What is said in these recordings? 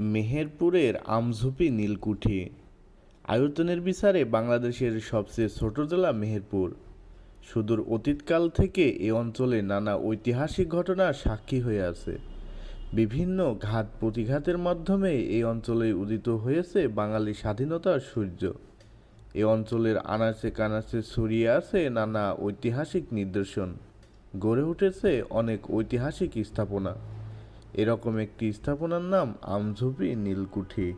মেহেরপুরের আমঝুপি নীলকুঠি। আয়তনের বিচারে বাংলাদেশের সবচেয়ে ছোট জেলা মেহেরপুর। সুদূর অতীতকাল থেকে এ অঞ্চলে নানা ঐতিহাসিক ঘটনার সাক্ষী হয়ে আছে। বিভিন্ন ঘাত প্রতিঘাতের মাধ্যমে এই অঞ্চলে উদিত হয়েছে বাঙালি স্বাধীনতার সূর্য। এ অঞ্চলের আনাচে কানাচে ছড়িয়ে আছে নানা ঐতিহাসিক নিদর্শন। গড়ে উঠেছে অনেক ঐতিহাসিক স্থাপনা। এরকম একটি স্থাপনার নাম আমঝুপি নীলকুঠি।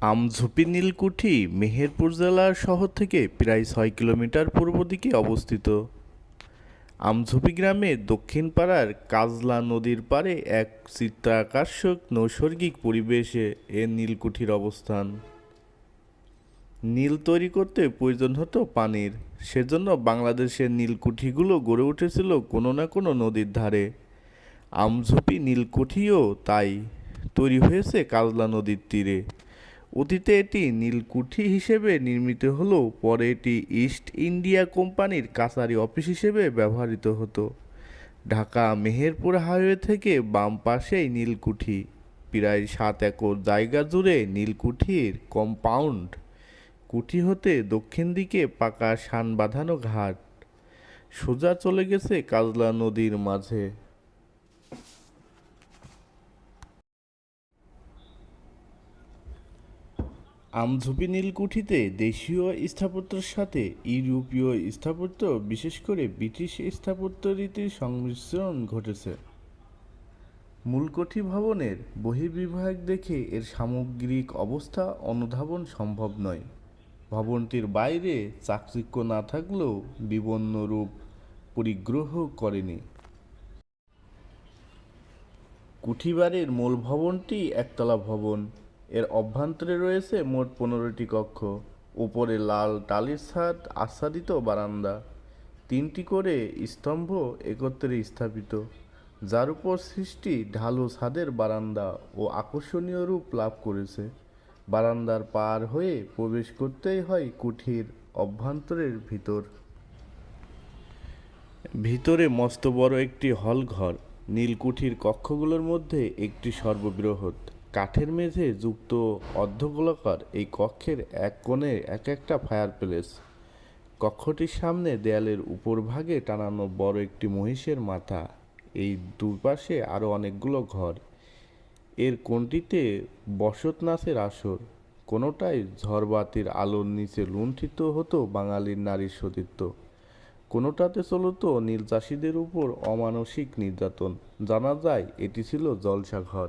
আমঝুপি নীলকুঠি মেহেরপুর জেলার শহর থেকে প্রায় ছয় কিলোমিটার পূর্ব দিকে অবস্থিত। আমঝুপি গ্রামে দক্ষিণ পাড়ার কাজলা নদীর পাড়ে এক চিত্রাকর্ষক নৈসর্গিক পরিবেশে এ নীলকুঠির অবস্থান। নীল তৈরি করতে প্রয়োজন হতো পানির। সেজন্য বাংলাদেশের নীলকুঠিগুলো গড়ে উঠেছিল কোনো না কোনো নদীর ধারে। আমঝুপি নীলকুঠিও তাই তৈরি হয়েছে কাজলা নদীর তীরে। অতীতে এটি নীলকুঠি হিসেবে নির্মিত হলেও পরে এটি ইস্ট ইন্ডিয়া কোম্পানির কাছারি অফিস হিসেবে ব্যবহৃত হতো। ঢাকা মেহেরপুর হাইওয়ে থেকে বাম পাশেই নীলকুঠি। প্রায় সাত একর জায়গা জুড়ে নীলকুঠির কম্পাউন্ড কুঠি হতে দক্ষিণ দিকে পাকা শান বাঁধানো ঘাট। সোজা চলে গেছে কাজলা নদীর মাঝে। আমঝুপি নীলকুঠিতে দেশীয় স্থাপত্যের সাথে ইউরোপীয় স্থাপত্য, বিশেষ করে ব্রিটিশ স্থাপত্য রীতির সংমিশ্রণ ঘটেছে। মূলকুঠি ভবনের বহির্বিভাগ দেখে এর সামগ্রিক অবস্থা অনুধাবন সম্ভব নয়। ভবনটির বাইরে চাকচিক্য না থাকলেও বিবর্ণ রূপ পরিগ্রহ করেনি। কুঠিবাড়ির মূল ভবনটি একতলা ভবন। এর অভ্যন্তরে রয়েছে মোট পনেরোটি কক্ষ। উপরে লাল টালির ছাদ, আচ্ছাদিত বারান্দা। তিনটি করে স্তম্ভ একত্রে স্থাপিত। যার উপর সৃষ্টি ঢালু ছাদের বারান্দা ও আকর্ষণীয় রূপ লাভ করেছে। বারান্দার পার হয়ে প্রবেশ করতেই হয় কুঠির অভ্যন্তরের ভিতর। ভিতরে মস্ত বড় একটি হল ঘর নীলকুঠির কক্ষগুলোর মধ্যে একটি সর্ববৃহৎ। কাঠের মেঝে যুক্ত অর্ধগোলাকার এই কক্ষের এক কোণে এক একটা ফায়ার প্লেস। কক্ষটির সামনে দেয়ালের উপর ভাগে টানানো বড় একটি মহিষের মাথা। এই দুপাশে আরও অনেকগুলো ঘর। এর কোনটিতে বসত নাচের আসর কোনোটাই ঝড়বাতির আলোর নিচে লুণ্ঠিত হতো বাঙালির নারীর সতীত্ব, কোনোটাতে চলত নীল চাষিদের উপর অমানসিক নির্যাতন। জানা যায়, এটি ছিল জলসাঘর